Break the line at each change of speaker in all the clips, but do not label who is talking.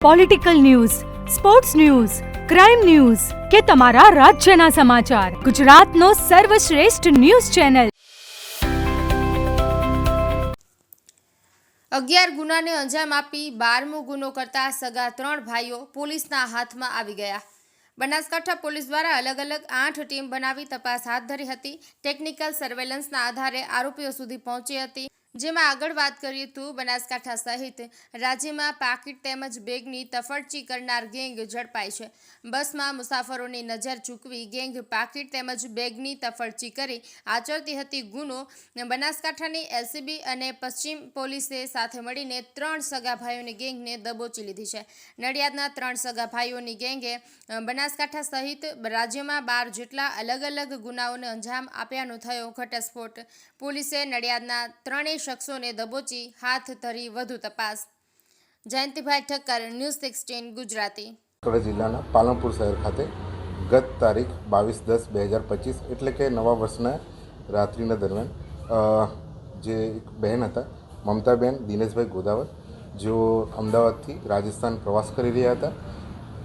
Political news sports news crime news કે તમારા રાજ્યના સમાચાર ગુજરાતનો સર્વશ્રેષ્ઠ ન્યૂઝ ચેનલ
અગિયાર ગુનાને અંજામ આપી બારમો ગુનો કરતા સગા ત્રણ ભાઈઓ પોલીસના હાથમાં આવી ગયા. બનાસકાંઠા પોલીસ દ્વારા અલગ અલગ આઠ ટીમ બનાવી તપાસ હાથ ધરી હતી. ટેકનિકલ સર્વેલન્સના આધારે આરોપીઓ સુધી પહોંચી હતી. જેમાં આગળ વાત કરીએ તો બનાસકાંઠા સહિત રાજ્યમાં પાકીટ તેમજ બેગની તફડચી કરનાર ગેંગ ઝડપાઈ છે. બસમાં મુસાફરોની નજર ચૂકવી ગેંગ પાકીટ તેમજ બેગની તફડચી કરી આચરતી હતી. ગુનો બનાસકાંઠાની એલસીબી અને પશ્ચિમ પોલીસે સાથે મળીને ત્રણ સગા ભાઈઓની ગેંગને દબોચી લીધી છે. નડિયાદના ત્રણ સગા ભાઈઓની ગેંગે બનાસકાંઠા સહિત રાજ્યમાં બાર જેટલા અલગ અલગ ગુનાઓને અંજામ આપ્યાનો થયો. ઘટસ્ફોટ પોલીસે નડિયાદના ત્રણેય શખ્સોને દબોચી હાથ ધરી વધુ તપાસ. Jayantibhai Thakkar, news sixteen, Gujarati.
જિલ્લાના પાલનપુર શહેર ખાતે ગત તારીખ બાવીસ દસ બે હજાર પચીસ, એટલે કે નવા વર્ષના રાત્રિના દરમિયાન જે એક બહેન હતા, મમતાબેન દિનેશભાઈ ગોદાવર, જેઓ અમદાવાદથી રાજસ્થાન પ્રવાસ કરી રહ્યા હતા.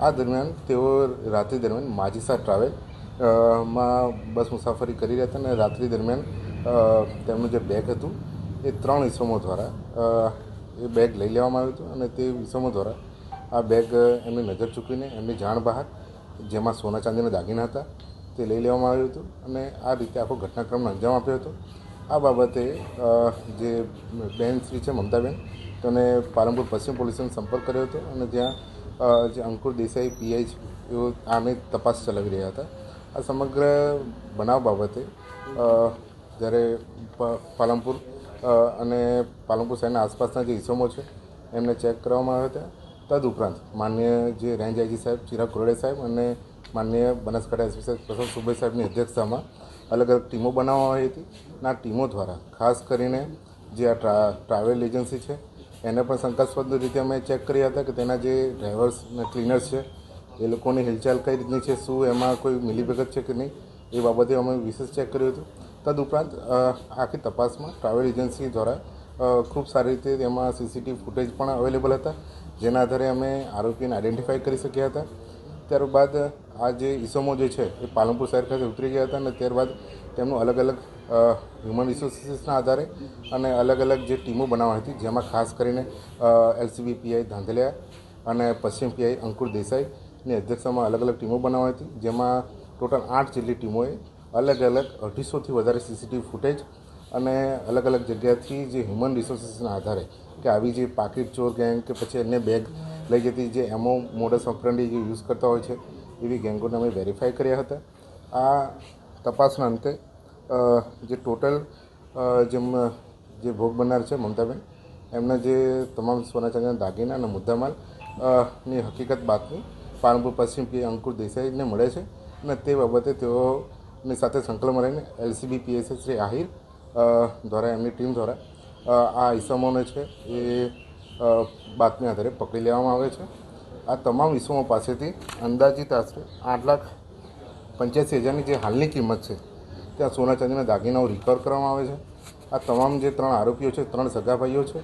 આ દરમિયાન તેઓ રાત્રિ દરમિયાન માજીસા ટ્રાવેલમાં બસ મુસાફરી કરી રહ્યા હતા અને રાત્રિ દરમિયાન તેમનું જે બેગ હતું એ ત્રણ ઇસમો દ્વારા એ બેગ લઈ લેવામાં આવ્યું હતું અને તે ઇસમો દ્વારા આ બેગ એમની નજર ચૂકવીને એમની જાણ બહાર જેમાં સોના ચાંદીના દાગીના હતા તે લઈ લેવામાં આવ્યું હતું અને આ રીતે આખો ઘટનાક્રમનો અંજામ આપ્યો હતો. આ બાબતે જે બેન શ્રી છે મમતાબેન, તેને પાલનપુર પશ્ચિમ પોલીસનો સંપર્ક કર્યો હતો અને ત્યાં જે અંકુર દેસાઈ પીઆઈ એઓ આની તપાસ ચલાવી રહ્યા હતા. આ સમગ્ર બનાવ બાબતે જ્યારે પાલનપુર અને પાલનપુર શહેરના આસપાસના જે ઇસમો છે, એમને ચેક કરવામાં આવ્યા હતા. તદુપરાંત માન્ય જે રેન્જ આઈજી સાહેબ, ચિરાગ કોરડે સાહેબ અને માન્ય બનાસકાંઠા એસપી સાહેબ પ્રસન્ન સુભાઈ સાહેબની અધ્યક્ષતામાં અલગ અલગ ટીમો બનાવવામાં આવી હતી આ ટીમો દ્વારા ખાસ કરીને જે આ ટ્રા, ટ્રાવેલ એજન્સી છે, એને પણ શંકાસ્પદ રીતે અમે ચેક કર્યા હતા કે તેના જે ડ્રાઈવર્સ અને ક્લીનર્સ છે, એ લોકોની હિલચાલ કઈ રીતની છે, શું એમાં કોઈ મિલીભગત છે કે નહીં, એ બાબતે અમે વિશેષ ચેક કર્યું હતું. તદુપરાંત આખી તપાસમાં ટ્રાવેલ એજન્સી દ્વારા ખૂબ સારી રીતે તેમાં સીસીટીવી ફૂટેજ પણ અવેલેબલ હતા, જેના આધારે અમે આરોપીને આઈડેન્ટિફાઈ કરી શક્યા હતા. ત્યારબાદ, આ જે ઇસમો જે છે, એ પાલનપુર શહેર ખાતે ઉતરી ગયા હતા અને ત્યારબાદ તેમનું અલગ અલગ હ્યુમન રિસોર્સિસના આધારે અને અલગ અલગ જે ટીમો બનાવવાની હતી, જેમાં ખાસ કરીને એલસીબી પીઆઈ ધાંધલિયા અને પશ્ચિમ પીઆઈ અંકુર દેસાઈની અધ્યક્ષતામાં અલગ અલગ ટીમો બનાવવાની હતી, જેમાં ટોટલ આઠ જેટલી ટીમોએ અલગ અલગ અઢીસોથી વધારે સીસીટીવી ફૂટેજ અને અલગ અલગ જગ્યાથી જે હ્યુમન રિસોર્સિસના આધારે કે આવી જે પાકીટ ચોર ગેંગ કે પછી અન્ય બેગ લઈ જતી જે એમો મોડસ ઓપરેન્ડી જે યુઝ કરતા હોય છે, એવી ગેંગોને અમે વેરીફાઈ કર્યા હતા. આ તપાસના અંતે જે ટોટલ જેમ જે ભોગ બનનાર છે મમતાબેન, એમના જે તમામ સોના ચાંદીના દાગીના અને મુદ્દામાલની હકીકત બાતમી, પાલનપુર પશ્ચિમ પી અંકુર દેસાઈને મળે છે અને તે બાબતે તેઓની સાથે સંકલનમાં રહીને એલસીબી પીએસએ શ્રી આહિર દ્વારા એમની ટીમ દ્વારા આ ઈસમોને છે એ બાતમી આધારે પકડી લેવામાં આવે છે. આ તમામ ઈસમો પાસેથી અંદાજિત આશરે આઠ લાખ પંચ્યાસી હજારની જે હાલની કિંમત છે, ત્યાં સોના ચાંદીના દાગીનાઓ રિકવર કરવામાં આવે છે. આ તમામ જે ત્રણ આરોપીઓ છે, ત્રણ સગા ભાઈઓ છે,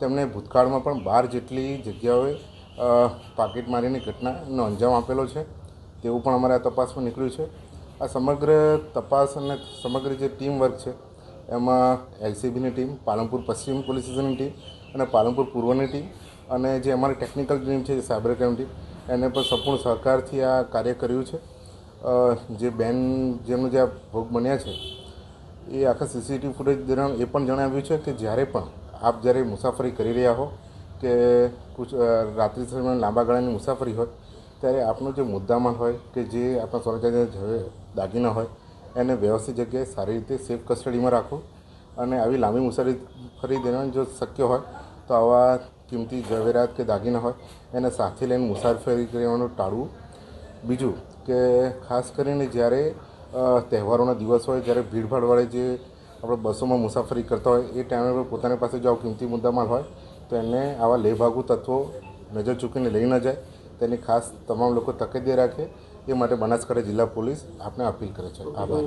તેમને ભૂતકાળમાં પણ બાર જેટલી જગ્યાઓએ પાકીટ મારીની ઘટનાનો અંજામ આપેલો છે. તેવું પણ અમારે આ તપાસમાં નીકળ્યું છે. આ સમગ્ર તપાસ અને સમગ્ર જે ટીમ વર્ક છે, એમાં એલસીબીની ટીમ, પાલનપુર પશ્ચિમ પોલીસ સ્ટેશનની ટીમ અને પાલનપુર પૂર્વની ટીમ અને જે અમારી ટેકનિકલ ટીમ છે, જે સાયબર ક્રાઇમ ટીમ, એને પણ સંપૂર્ણ સહકારથી આ કાર્ય કર્યું છે. જે બેન જેમનું જે આ ભોગ બન્યા છે, એ આખા સીસીટીવી ફૂટેજ દરમિયાન એ પણ જણાવ્યું છે કે જ્યારે પણ આપ જ્યારે મુસાફરી કરી રહ્યા હો કે રાત્રિ દરમિયાન લાંબા ગાળાની મુસાફરી હોય ત્યારે આપણું જે મુદ્દામાલ હોય કે જે આપણા સોના દાગીના હોય, એને વ્યવસ્થિત જગ્યાએ સારી રીતે સેફ કસ્ટડીમાં રાખો અને આવી લાંબી મુસાફરી ફરી દરમિયાન જો શક્ય હોય, તો આવા કિંમતી ઝવેરાત કે દાગીના હોય, એને સાથે લઈને મુસાફરી કરવાનું ટાળવું. બીજું કે ખાસ કરીને જ્યારે તહેવારોના દિવસ હોય, જ્યારે ભીડભાડવાળી જે આપણે બસોમાં મુસાફરી કરતા હોય, એ ટાઈમે પોતાની પાસે જો કિંમતી મુદ્દામાલ હોય, તો એને આવા લેભાગુ તત્વો નજર ચૂકીને લઈ ન જાય. તેની ખાસ તમામ લોકો તકેદારી રાખે એ માટે બનાસકાંઠા જિલ્લા પોલીસ આપને અપીલ કરે છે. આભાર.